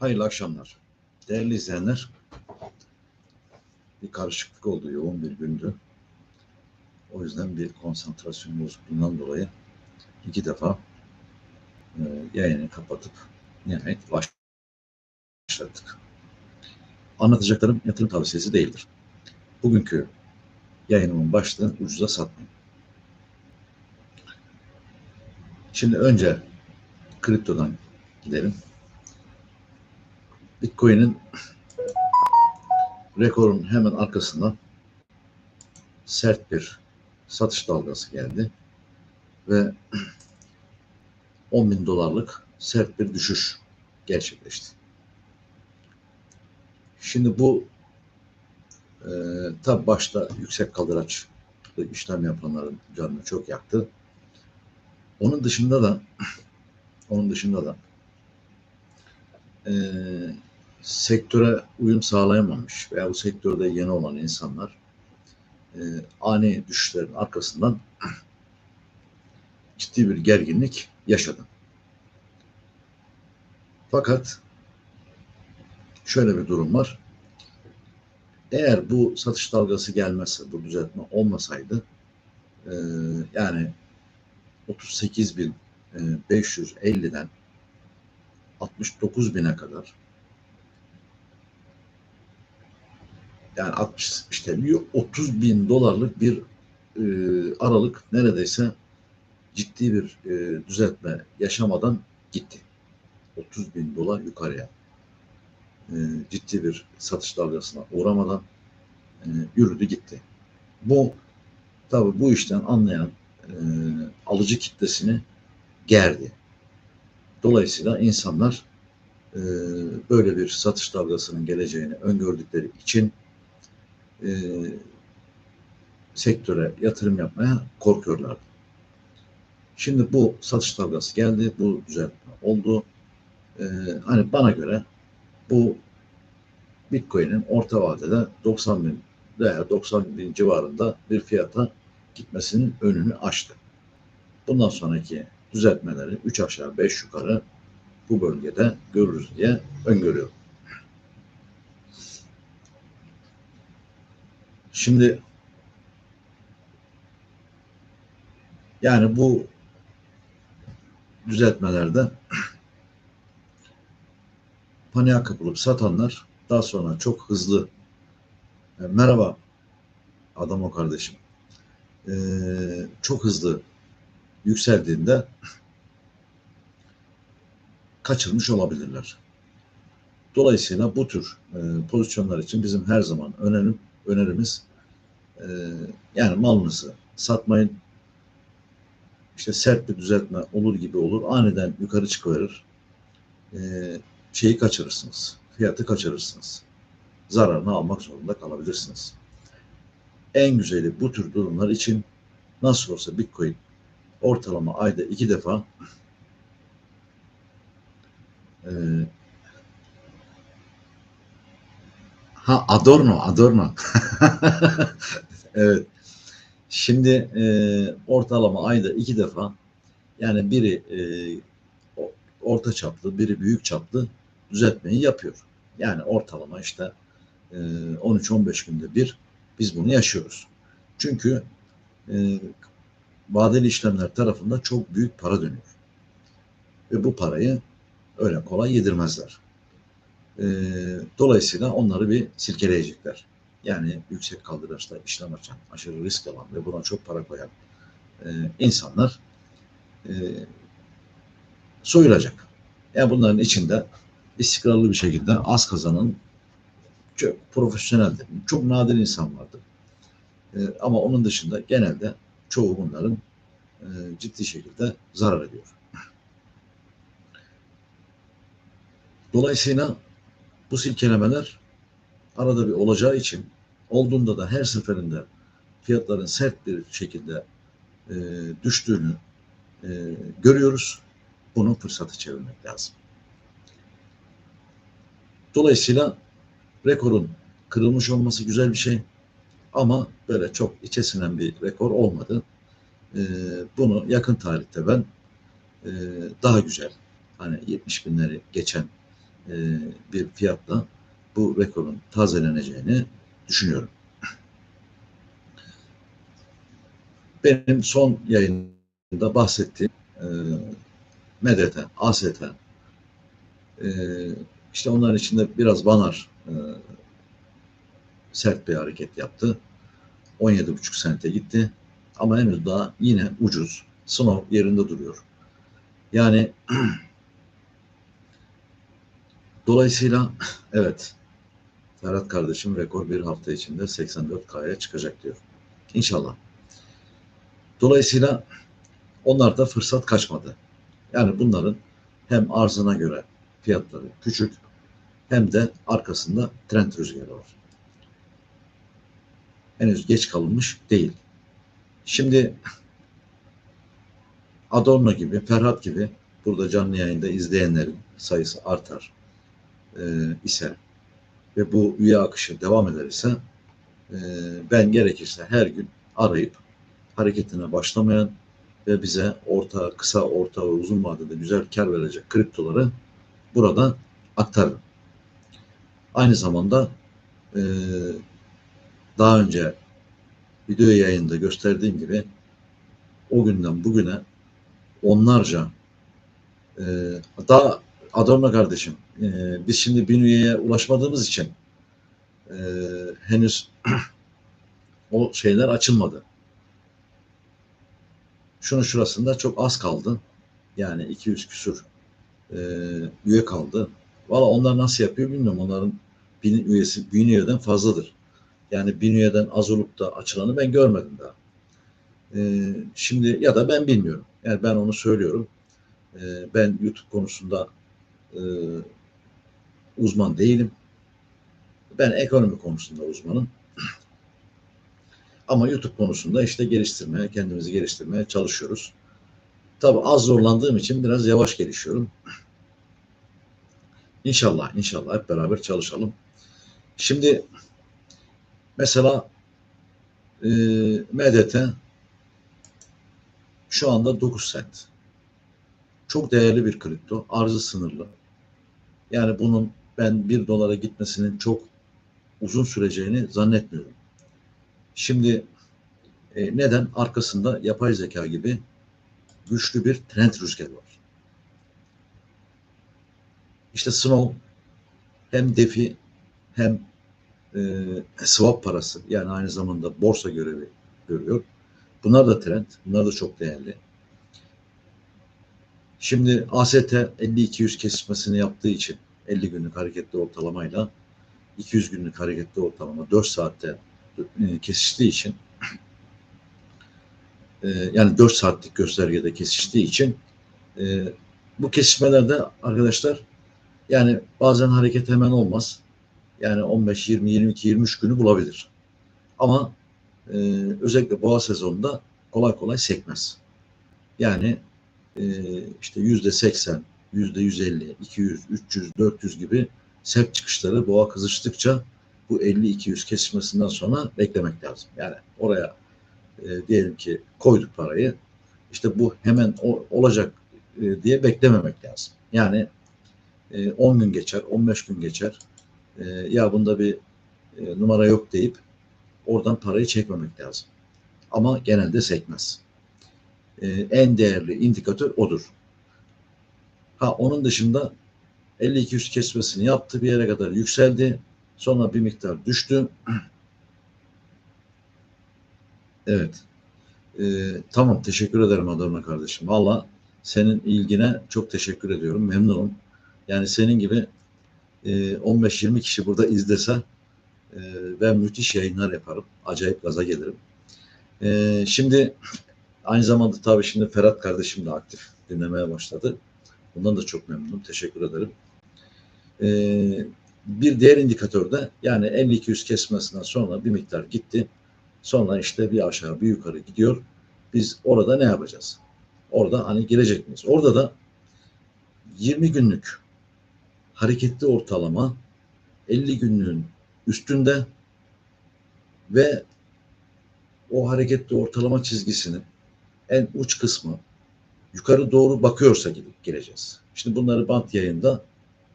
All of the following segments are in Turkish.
Hayırlı akşamlar. Değerli izleyenler, bir karışıklık oldu, yoğun bir gündü. O yüzden bir konsantrasyon bozukluğundan dolayı iki defa e, yayını kapatıp nihayet başladık. Anlatacaklarım yatırım tavsiyesi değildir. Bugünkü yayınımın başlığı ucuza satmayın. Şimdi önce kriptodan gidelim. Bitcoin'in rekorun hemen arkasından sert bir satış dalgası geldi ve 10 bin dolarlık sert bir düşüş gerçekleşti. Şimdi bu e, tabi başta yüksek kaldıraç işlem yapanların canını çok yaktı. Onun dışında da onun dışında da e, sektöre uyum sağlayamamış veya bu sektörde yeni olan insanlar e, ani düşüşlerin arkasından ciddi bir gerginlik yaşadı. Fakat şöyle bir durum var. Eğer bu satış dalgası gelmezse, bu düzeltme olmasaydı e, yani 38.550'den 69 bine kadar yani 60 işte 30 bin dolarlık bir e, aralık neredeyse ciddi bir e, düzeltme yaşamadan gitti. 30 bin dolar yukarıya e, ciddi bir satış dalgasına uğramadan e, yürüdü gitti. Bu tabi bu işten anlayan e, alıcı kitlesini gerdi. Dolayısıyla insanlar e, böyle bir satış dalgasının geleceğini öngördükleri için e, sektöre yatırım yapmaya korkuyorlardı. Şimdi bu satış dalgası geldi, bu düzeltme oldu. E, hani bana göre bu Bitcoin'in orta vadede 90 bin veya 90 bin civarında bir fiyata gitmesinin önünü açtı. Bundan sonraki düzeltmeleri 3 aşağı 5 yukarı bu bölgede görürüz diye öngörüyorum. Şimdi yani bu düzeltmelerde paniğe kapılıp satanlar daha sonra çok hızlı e, merhaba adam o kardeşim e, çok hızlı yükseldiğinde kaçırmış olabilirler. Dolayısıyla bu tür e, pozisyonlar için bizim her zaman önerim, önerimiz e, yani malınızı satmayın. İşte sert bir düzeltme olur gibi olur. Aniden yukarı çıkıverir. E, şeyi kaçırırsınız. Fiyatı kaçırırsınız. Zararını almak zorunda kalabilirsiniz. En güzeli bu tür durumlar için nasıl olsa Bitcoin ortalama ayda iki defa e, ha Adorno Adorno evet şimdi e, ortalama ayda iki defa yani biri e, orta çaplı biri büyük çaplı düzeltmeyi yapıyor. Yani ortalama işte e, 13-15 günde bir biz bunu yaşıyoruz. Çünkü e, vadeli işlemler tarafında çok büyük para dönüyor. Ve bu parayı öyle kolay yedirmezler. E, dolayısıyla onları bir silkeleyecekler. Yani yüksek kaldıraçta işlem açan, aşırı risk alan ve buna çok para koyan e, insanlar e, soyulacak. Yani bunların içinde istikrarlı bir şekilde az kazanan çok profesyoneldir. Çok nadir insan vardır. E, ama onun dışında genelde çoğu bunların e, ciddi şekilde zarar ediyor. Dolayısıyla bu silkelemeler arada bir olacağı için olduğunda da her seferinde fiyatların sert bir şekilde e, düştüğünü e, görüyoruz. Bunu fırsatı çevirmek lazım. Dolayısıyla rekorun kırılmış olması güzel bir şey. Ama böyle çok içe sinen bir rekor olmadı. E, bunu yakın tarihte ben e, daha güzel hani 70 binleri geçen e, bir fiyatla bu rekorun tazeleneceğini düşünüyorum. Benim son yayında bahsettiğim e, MDT, AST, e, işte onların içinde biraz Banar e, sert bir hareket yaptı. 17,5 sente gitti. Ama henüz daha yine ucuz. Sınav yerinde duruyor. Yani dolayısıyla evet Ferhat kardeşim rekor bir hafta içinde 84K'ya çıkacak diyor. İnşallah. Dolayısıyla onlar da fırsat kaçmadı. Yani bunların hem arzına göre fiyatları küçük hem de arkasında trend rüzgarı var. Henüz geç kalınmış değil. Şimdi Adorno gibi, Ferhat gibi burada canlı yayında izleyenlerin sayısı artar e, ise ve bu üye akışı devam ederse e, ben gerekirse her gün arayıp hareketine başlamayan ve bize orta, kısa, orta ve uzun vadede güzel kar verecek kriptoları burada aktarırım. Aynı zamanda e, daha önce video yayında gösterdiğim gibi o günden bugüne onlarca e, daha Adorno kardeşim e, biz şimdi bin üyeye ulaşmadığımız için e, henüz o şeyler açılmadı. Şunun şurasında çok az kaldı. Yani 200 küsur e, üye kaldı. Valla onlar nasıl yapıyor bilmiyorum. Onların bin üyesi bin üyeden fazladır. Yani bin üyeden az olup da açılanı ben görmedim daha. E, şimdi ya da ben bilmiyorum. Yani ben onu söylüyorum. E, ben YouTube konusunda e, uzman değilim. Ben ekonomi konusunda uzmanım. Ama YouTube konusunda işte geliştirmeye, kendimizi geliştirmeye çalışıyoruz. Tabii az zorlandığım için biraz yavaş gelişiyorum. İnşallah, inşallah hep beraber çalışalım. Şimdi mesela e, MDT şu anda 9 sent. Çok değerli bir kripto. Arzı sınırlı. Yani bunun ben 1 dolara gitmesinin çok uzun süreceğini zannetmiyorum. Şimdi e, neden? Arkasında yapay zeka gibi güçlü bir trend rüzgarı var. İşte Snow hem defi hem e, swap parası yani aynı zamanda borsa görevi görüyor. Bunlar da trend. Bunlar da çok değerli. Şimdi AST 50-200 kesişmesini yaptığı için 50 günlük hareketli ortalamayla 200 günlük hareketli ortalama 4 saatte e, kesiştiği için e, yani 4 saatlik göstergede kesiştiği için e, bu kesişmelerde arkadaşlar yani bazen hareket hemen olmaz. Yani 15, 20, 22, 23 günü bulabilir. Ama e, özellikle boğa sezonunda kolay kolay sekmez. Yani işte yüzde 80, yüzde 150, 200, 300, 400 gibi sert çıkışları boğa kızıştıkça bu 50-200 kesişmesinden sonra beklemek lazım. Yani oraya e, diyelim ki koyduk parayı işte bu hemen o, olacak e, diye beklememek lazım. Yani e, 10 gün geçer, 15 gün geçer. E, ya bunda bir e, numara yok deyip oradan parayı çekmemek lazım. Ama genelde sekmez. E, en değerli indikatör odur. Ha onun dışında 50-200 kesmesini yaptı bir yere kadar yükseldi. Sonra bir miktar düştü. Evet. Ee, tamam teşekkür ederim Adorno kardeşim. Valla senin ilgine çok teşekkür ediyorum. Memnunum. Yani senin gibi e, 15-20 kişi burada izlese e, ben müthiş yayınlar yaparım. Acayip gaza gelirim. E, şimdi aynı zamanda tabii şimdi Ferhat kardeşim de aktif dinlemeye başladı. Bundan da çok memnunum. Teşekkür ederim. E, bir diğer indikatörde yani 50-200 kesmesinden sonra bir miktar gitti. Sonra işte bir aşağı bir yukarı gidiyor. Biz orada ne yapacağız? Orada hani girecek miyiz? Orada da 20 günlük hareketli ortalama 50 günlüğün üstünde ve o hareketli ortalama çizgisinin en uç kısmı yukarı doğru bakıyorsa gidip gireceğiz. Şimdi bunları bant yayında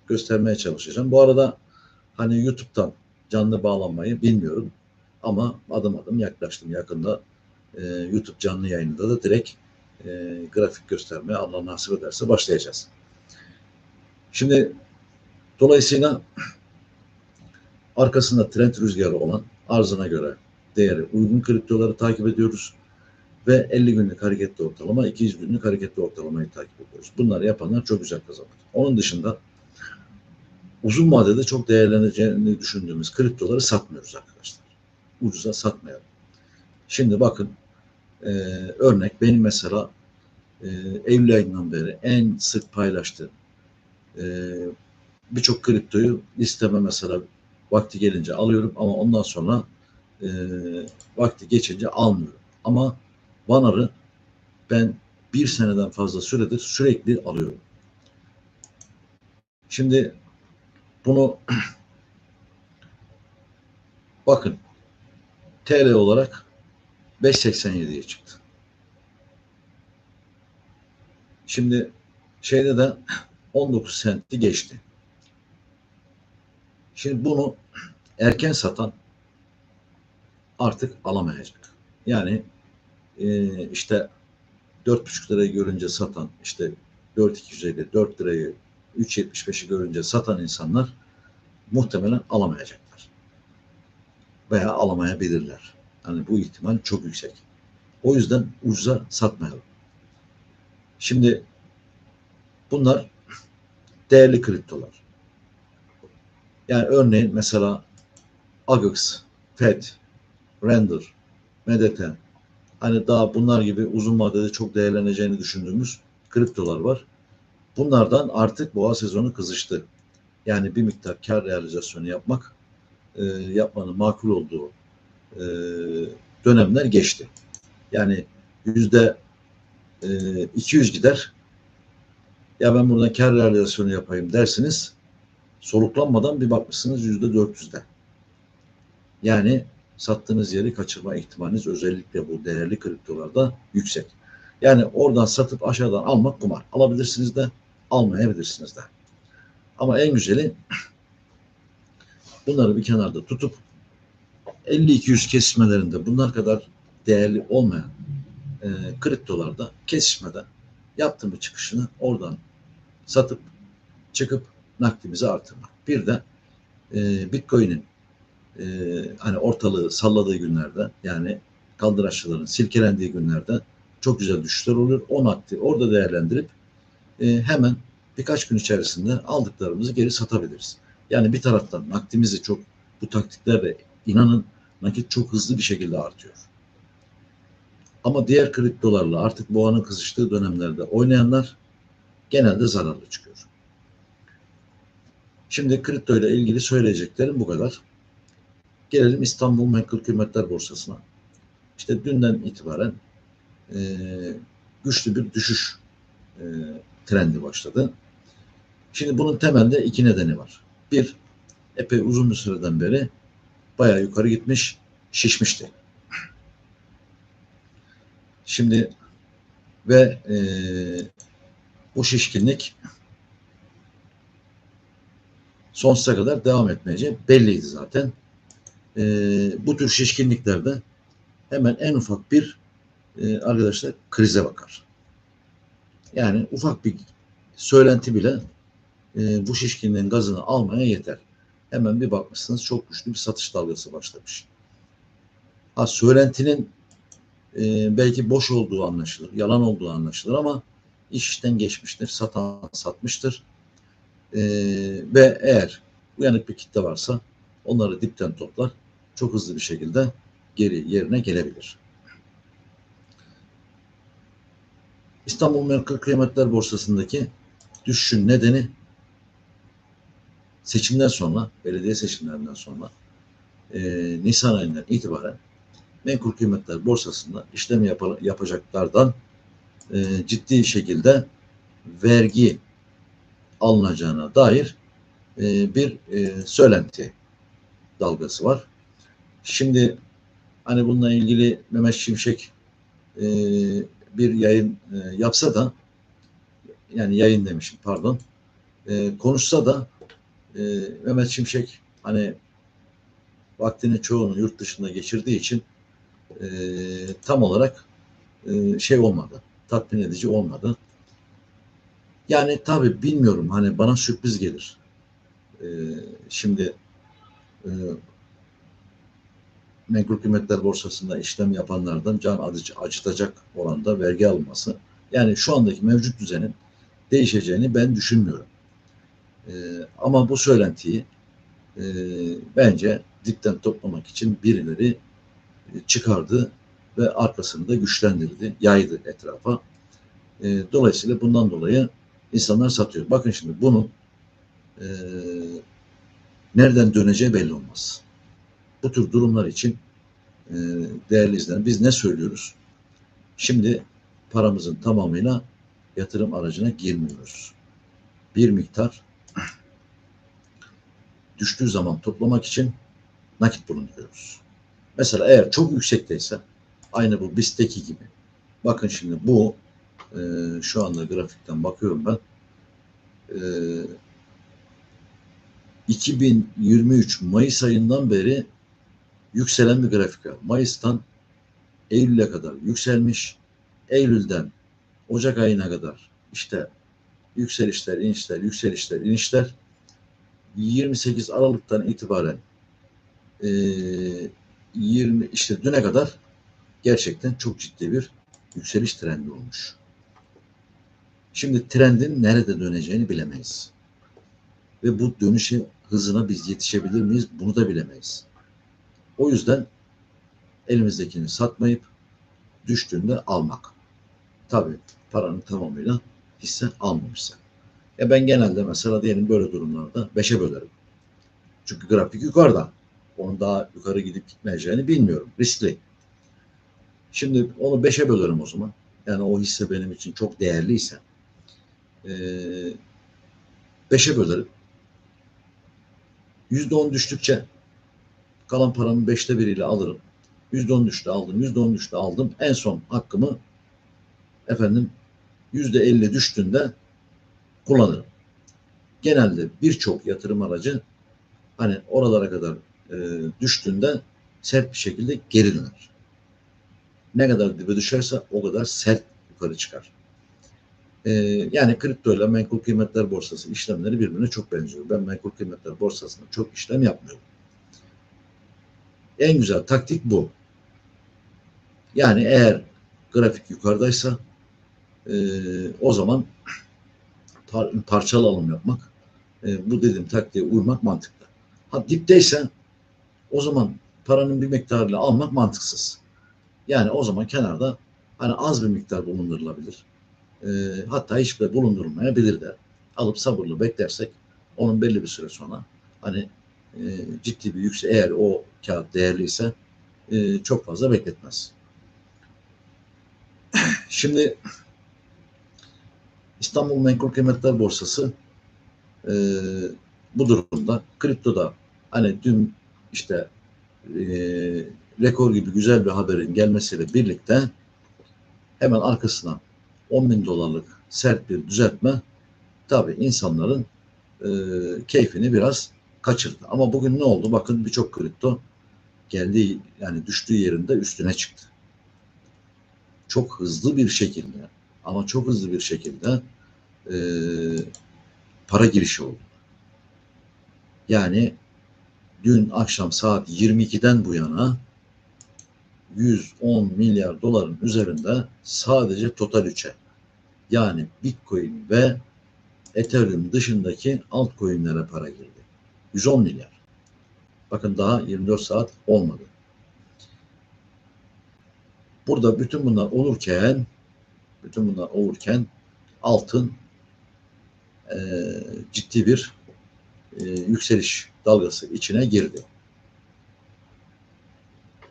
göstermeye çalışacağım. Bu arada hani YouTube'dan canlı bağlanmayı bilmiyorum ama adım adım yaklaştım. Yakında e, YouTube canlı yayınında da direkt e, grafik göstermeye Allah nasip ederse başlayacağız. Şimdi dolayısıyla arkasında trend rüzgarı olan arzına göre değeri uygun kriptoları takip ediyoruz ve 50 günlük hareketli ortalama, 200 günlük hareketli ortalamayı takip ediyoruz. Bunları yapanlar çok güzel kazanır. Onun dışında uzun vadede çok değerleneceğini düşündüğümüz kriptoları satmıyoruz arkadaşlar. Ucuza satmayalım. Şimdi bakın e, örnek benim mesela e, Eylül ayından beri en sık paylaştığım e, birçok kriptoyu listeme mesela vakti gelince alıyorum ama ondan sonra e, vakti geçince almıyorum. Ama Vanar'ı ben bir seneden fazla süredir sürekli alıyorum. Şimdi bunu bakın TL olarak 5.87'ye çıktı. Şimdi şeyde de 19 senti geçti. Şimdi bunu erken satan artık alamayacak. Yani e, işte 4,5 lirayı görünce satan işte 4,250 4 lirayı 3.75'i görünce satan insanlar muhtemelen alamayacaklar. Veya alamayabilirler. Yani bu ihtimal çok yüksek. O yüzden ucuza satmayalım. Şimdi bunlar değerli kriptolar. Yani örneğin mesela Agix, FED, Render, MDT hani daha bunlar gibi uzun vadede çok değerleneceğini düşündüğümüz kriptolar var. Bunlardan artık boğa sezonu kızıştı. Yani bir miktar kar realizasyonu yapmak e, yapmanın makul olduğu e, dönemler geçti. Yani yüzde e, 200 gider. Ya ben buradan kar realizasyonu yapayım dersiniz. Soluklanmadan bir bakmışsınız yüzde 400'de. Yani sattığınız yeri kaçırma ihtimaliniz özellikle bu değerli kriptolarda yüksek. Yani oradan satıp aşağıdan almak kumar. Alabilirsiniz de almayabilirsiniz de. Ama en güzeli bunları bir kenarda tutup 50-200 kesişmelerinde bunlar kadar değerli olmayan e, kriptolarda kesişmeden yaptığım bir çıkışını oradan satıp çıkıp nakdimizi artırmak. Bir de e, Bitcoin'in e, hani ortalığı salladığı günlerde yani kaldıraççıların silkelendiği günlerde çok güzel düşüşler oluyor. O nakdi orada değerlendirip e, hemen birkaç gün içerisinde aldıklarımızı geri satabiliriz. Yani bir taraftan nakdimizi çok bu taktiklerle inanın nakit çok hızlı bir şekilde artıyor. Ama diğer kriptolarla artık boğanın kızıştığı dönemlerde oynayanlar genelde zararlı çıkıyor. Şimdi kripto ile ilgili söyleyeceklerim bu kadar. Gelelim İstanbul Menkul Kıymetler Borsası'na. İşte dünden itibaren e, güçlü bir düşüş e, trendi başladı. Şimdi bunun temelde iki nedeni var. Bir, epey uzun bir süreden beri bayağı yukarı gitmiş, şişmişti. Şimdi ve e, bu şişkinlik sonsuza kadar devam etmeyeceği belliydi zaten. E, bu tür şişkinliklerde hemen en ufak bir e, arkadaşlar krize bakar. Yani ufak bir söylenti bile e, bu şişkinliğin gazını almaya yeter. Hemen bir bakmışsınız çok güçlü bir satış dalgası başlamış. Ha söylentinin e, belki boş olduğu anlaşılır, yalan olduğu anlaşılır ama iş işten geçmiştir, satan satmıştır. E, ve eğer uyanık bir kitle varsa onları dipten toplar, çok hızlı bir şekilde geri yerine gelebilir. İstanbul Merkez Kıymetler Borsası'ndaki düşüşün nedeni seçimden sonra, belediye seçimlerinden sonra e, Nisan ayından itibaren menkul kıymetler borsasında işlem yap yapacaklardan e, ciddi şekilde vergi alınacağına dair e, bir e, söylenti dalgası var. Şimdi hani bununla ilgili Mehmet Şimşek e, bir yayın e, yapsa da yani yayın demişim pardon e, konuşsa da e, Mehmet Şimşek hani vaktinin çoğunu yurt dışında geçirdiği için e, tam olarak e, şey olmadı. Tatmin edici olmadı. Yani tabii bilmiyorum hani bana sürpriz gelir. E, şimdi e, menkul kıymetler borsasında işlem yapanlardan can acı, acıtacak oranda vergi alınması. Yani şu andaki mevcut düzenin değişeceğini ben düşünmüyorum. E, ama bu söylentiyi e, bence dipten toplamak için birileri e, çıkardı ve arkasını da güçlendirdi, yaydı etrafa. E, dolayısıyla bundan dolayı insanlar satıyor. Bakın şimdi bunun e, nereden döneceği belli olmaz. Bu tür durumlar için e, değerli izleyen biz ne söylüyoruz? Şimdi paramızın tamamıyla yatırım aracına girmiyoruz. Bir miktar düştüğü zaman toplamak için nakit bulunduruyoruz. Mesela eğer çok yüksekteyse aynı bu BIST'teki gibi. Bakın şimdi bu e, şu anda grafikten bakıyorum ben. E, 2023 Mayıs ayından beri yükselen bir grafik var. Mayıs'tan Eylül'e kadar yükselmiş. Eylül'den Ocak ayına kadar işte yükselişler, inişler, yükselişler, inişler. 28 Aralık'tan itibaren e, 20 işte düne kadar gerçekten çok ciddi bir yükseliş trendi olmuş. Şimdi trendin nerede döneceğini bilemeyiz. Ve bu dönüşü hızına biz yetişebilir miyiz? Bunu da bilemeyiz. O yüzden elimizdekini satmayıp düştüğünde almak. Tabii paranın tamamıyla hisse almamışsa. Ya ben genelde mesela diyelim böyle durumlarda beşe bölerim. Çünkü grafik yukarıda. Onun daha yukarı gidip gitmeyeceğini bilmiyorum. Riskli. Şimdi onu beşe bölerim o zaman. Yani o hisse benim için çok değerliyse ee, beşe bölerim. Yüzde on düştükçe kalan paramın beşte biriyle alırım. Yüzde on düştü aldım, yüzde on düştü aldım. En son hakkımı efendim yüzde elli düştüğünde kullanırım. Genelde birçok yatırım aracı hani oralara kadar e, düştüğünde sert bir şekilde geri döner. Ne kadar dibe düşerse o kadar sert yukarı çıkar. E, yani kripto ile menkul kıymetler borsası işlemleri birbirine çok benziyor. Ben menkul kıymetler borsasında çok işlem yapmıyorum. En güzel taktik bu. Yani eğer grafik yukarıdaysa e, o zaman par parçalı alım yapmak e, bu dediğim taktiğe uymak mantıklı. Ha dipteyse o zaman paranın bir miktarıyla almak mantıksız. Yani o zaman kenarda hani az bir miktar bulundurulabilir. E, hatta hiçbir bulundurulmayabilir de alıp sabırlı beklersek onun belli bir süre sonra hani e, ciddi bir yüksek eğer o kağıt değerliyse e, çok fazla bekletmez. Şimdi İstanbul Menkul Kıymetler Borsası e, bu durumda kriptoda hani dün işte e, rekor gibi güzel bir haberin gelmesiyle birlikte hemen arkasına 10 bin dolarlık sert bir düzeltme tabi insanların e, keyfini biraz kaçırdı. Ama bugün ne oldu? Bakın birçok kripto geldiği yani düştüğü yerinde üstüne çıktı. Çok hızlı bir şekilde ama çok hızlı bir şekilde e, para girişi oldu. Yani dün akşam saat 22'den bu yana 110 milyar doların üzerinde sadece Total 3'e yani Bitcoin ve Ethereum dışındaki altcoin'lere para girdi. 110 milyar. Bakın daha 24 saat olmadı. Burada bütün bunlar olurken bütün bunlar olurken altın e, ciddi bir e, yükseliş dalgası içine girdi.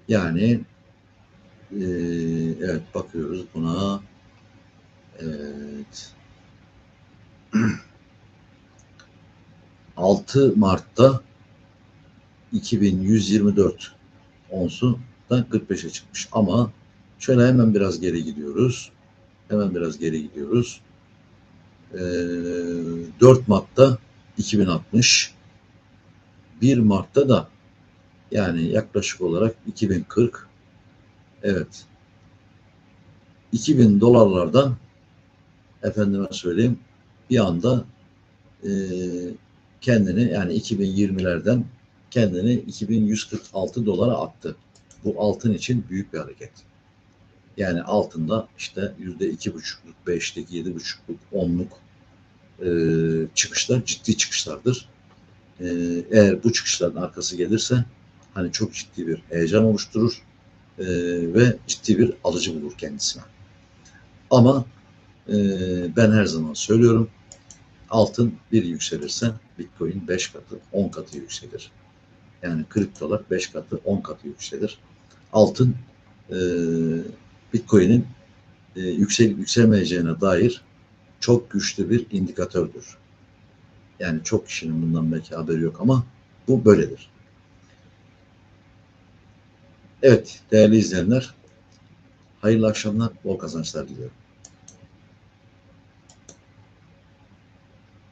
Yani e, evet bakıyoruz buna evet 6 Mart'ta 2124 onsu da 45'e çıkmış ama şöyle hemen biraz geri gidiyoruz. Hemen biraz geri gidiyoruz. Ee, 4 Mart'ta 2060 1 Mart'ta da yani yaklaşık olarak 2040 evet 2000 dolarlardan efendime söyleyeyim bir anda e, kendini yani 2020'lerden kendini 2146 dolara attı. Bu altın için büyük bir hareket. Yani altında işte yüzde iki buçukluk, beşlik, yedi buçukluk, onluk e, çıkışlar ciddi çıkışlardır. E, eğer bu çıkışların arkası gelirse hani çok ciddi bir heyecan oluşturur e, ve ciddi bir alıcı bulur kendisine. Ama e, ben her zaman söylüyorum altın bir yükselirse Bitcoin 5 katı, 10 katı yükselir. Yani kriptolar 5 katı, 10 katı yükselir. Altın e, Bitcoin'in e, yükselip yükselmeyeceğine dair çok güçlü bir indikatördür. Yani çok kişinin bundan belki haberi yok ama bu böyledir. Evet değerli izleyenler hayırlı akşamlar, bol kazançlar diliyorum.